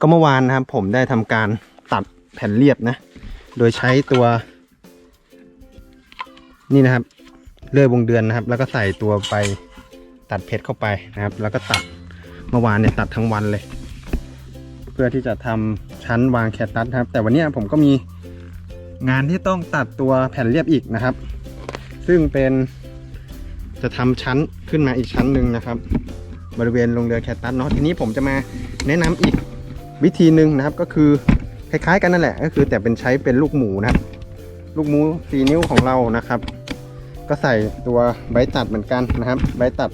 ก็เมื่อวานนะครับ ผมได้ทำการตัดแผ่นเรียบนะ โดยใช้ตัว นี่นะครับเลื่อยวงเดือนนะครับ แล้วก็ใส่ตัวไปตัดเพชรเข้าไปนะครับ แล้วก็ตัดเมื่อวานเนี่ยตัดทั้งวันเลย เพื่อที่จะทำชั้นวางแคตตัสนครับ แต่วันนี้ผมก็มีงานที่ต้องตัดตัวแผ่นเรียบอีกนะครับ ซึ่งเป็นจะทำชั้นขึ้นมาอีกชั้นหนึ่งนะครับ บริเวณโรงเรือแคตตัสเนาะทีนี้ผมจะมาแนะนำอีก วิธีหนึ่งนะครับก็คือคล้ายๆกันนั่นแหละ ก็คือแต่เป็นใช้เป็นลูกหมูนะครับ ลูกหมูสีนิ้วของเรานะครับ ก็ใส่ตัวใบตัดเหมือนกันนะครับ ใบตัด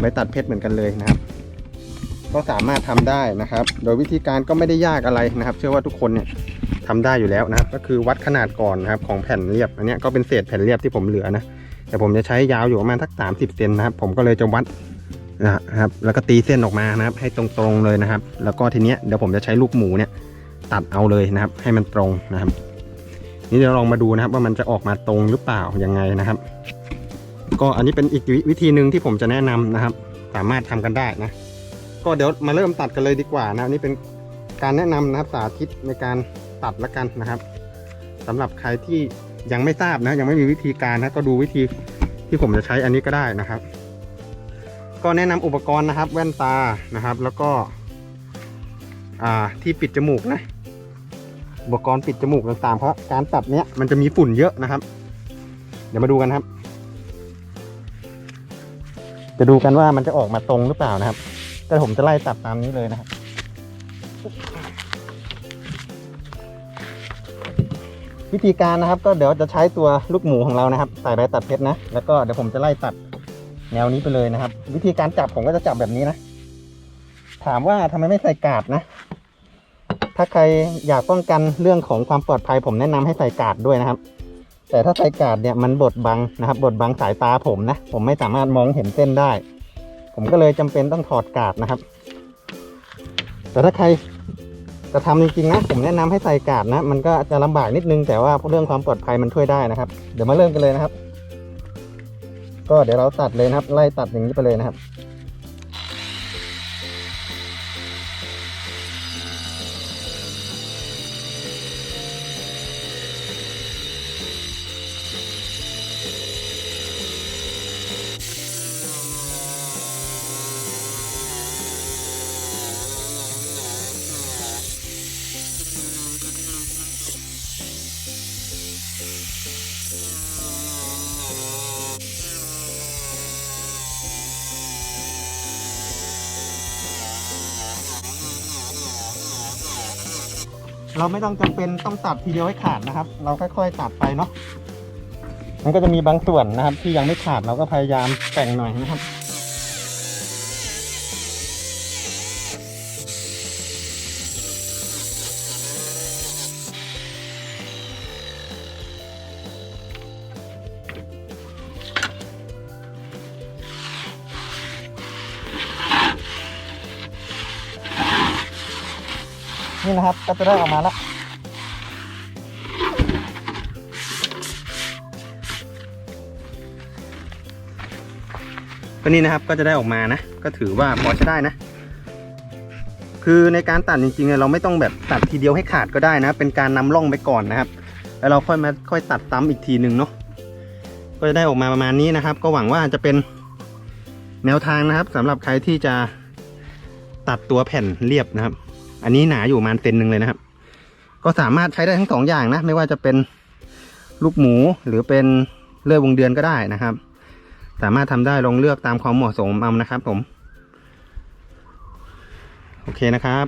ใบตัดเพชรเหมือนกันเลยนะครับ ก็สามารถทำได้นะครับ โดยวิธีการก็ไม่ได้ยากอะไรนะครับ เชื่อว่าทุกคนเนี่ยทำได้อยู่แล้วนะครับ ก็คือวัดขนาดก่อนนะครับ ของแผ่นเรียบอันนี้ก็เป็นเศษแผ่นเรียบที่ผมเหลือนะแต่ผมจะใช้ยาวอยู่ประมาณทัก 30เซนนะครับ ผมก็เลยจะวัด นะครับ แล้วก็ตีเส้นออกมานะครับ ให้ตรงๆเลยนะครับ แล้วก็ทีเนี้ยเดี๋ยวผมจะใช้ลูกหมูเนี่ย ตัดเอาเลยนะครับ ให้มันตรงนะครับ นี่เดี๋ยวลองมาดูนะครับ ว่ามันจะออกมาตรงหรือเปล่ายังไงนะครับ ก็อันนี้เป็นอีกวิธีหนึ่งที่ผมจะแนะนำนะครับ สามารถทำกันได้นะ ก็เดี๋ยวมาเริ่มตัดกันเลยดีกว่านะนี่เป็นการแนะนำนะครับสาธิตในการตัดละกันนะครับสำหรับใครที่ยังไม่ทราบนะ ยังไม่มีวิธีการนะก็ดูวิธีที่ผมจะใช้อันนี้ก็ได้นะครับ ก็แนะนำอุปกรณ์นะครับ แว่นตานะครับ แล้วก็ที่ปิดจมูกนะอุปกรณ์ปิดจมูกต่างๆ เพราะการตัดเนี้ยมันจะมีฝุ่นเยอะนะครับ เดี๋ยวมาดูกันครับ จะดูกันว่ามันจะออกมาตรงหรือเปล่านะครับ แต่ผมจะไล่ตัดตามนี้เลยนะครับวิธีการนะครับก็เดี๋ยวจะใช้ตัวลูกหมูของเรานะครับ ใส่ใบตัดเพชรนะ แล้วก็เดี๋ยวผมจะไล่ตัด แนวนี้ไปเลยนะครับ วิธีการจับผมก็จะจับแบบนี้นะ ถามว่าทำไมไม่ใส่กาดนะ ถ้าใครอยากป้องกันเรื่องของความปลอดภัยผมแนะนำให้ใส่กาดด้วยนะครับ แต่ถ้าใส่กาดเนี่ยมันบดบังนะครับ บดบังสายตาผมนะ ผมไม่สามารถมองเห็นเส้นได้ ผมก็เลยจำเป็นต้องถอดกาดนะครับ แต่ถ้าใครจะทำจริงๆนะผมแนะนำให้ใส่กาดนะ มันก็จะลำบากนิดนึงแต่ว่าเรื่องความปลอดภัยมันช่วยได้นะครับ เดี๋ยวมาเริ่มกันเลยนะครับ ก็เดี๋ยวเราตัดเลยนะครับ ไล่ตัดอย่างนี้ไปเลยนะครับ เราไม่ต้องจำเป็นต้องตัดทีเดียวให้ขาดนะครับ เราค่อยๆตัดไปเนาะมันก็จะมีบางส่วนนะครับ ที่ยังไม่ขาดเราก็พยายามแต่งหน่อยนะครับ นี่นะครับก็จะได้ออกมาแล้วก็นี่นะครับก็จะได้ออกมานะ ก็ถือว่าพอใช้ได้นะ คือในการตัดจริงๆเนี่ยเราไม่ต้องแบบตัดทีเดียวให้ขาดก็ได้นะ เป็นการนำร่องไปก่อนนะครับ แล้วเราค่อยมาค่อยตัดซ้ำอีกทีหนึ่งเนาะก็จะได้ออกมาประมาณนี้นะครับ ก็หวังว่าจะเป็นแนวทางนะครับสำหรับใครที่จะตัดตัวแผ่นเรียบนะครับ อันนี้หนาอยู่ประมาณเซนหนึ่งเลยนะครับ ก็สามารถใช้ได้ทั้งสองอย่างนะ ไม่ว่าจะเป็นลูกหมูหรือเป็นเลื่อยวงเดือนก็ได้นะครับ สามารถทำได้ลองเลือกตามความเหมาะสมเอานะครับผม โอเคนะครับ